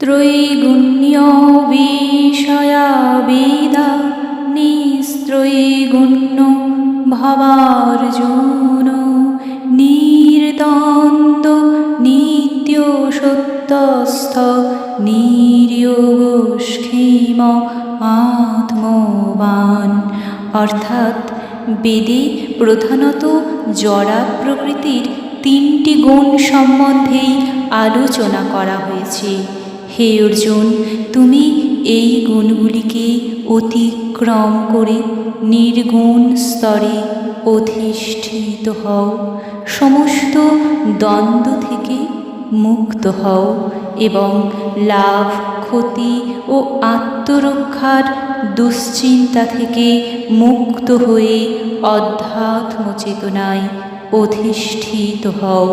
ত্রৈগুণ্য বিষয়া বেদা নিস্ত্রৈগুণ্য ভবার্জুন নির্দ্বন্দ্ব নিত্য সত্যস্থ নির্যোগক্ষেম আত্মবান। অর্থাৎ বেদে প্রধানত জড়া প্রকৃতির তিনটি গুণ সম্বন্ধেই আলোচনা করা হয়েছে। হে অর্জুন, তুমি এই গুণগুলিকে অতিক্রম করে নির্গুণ স্তরে অধিষ্ঠিত হও। সমস্ত দ্বন্দ্ব থেকে মুক্ত হও এবং লাভ, ক্ষতি ও আত্মরক্ষার দুশ্চিন্তা থেকে মুক্ত হয়ে অধ্যাত্ম চেতনায় অধিষ্ঠিত হও।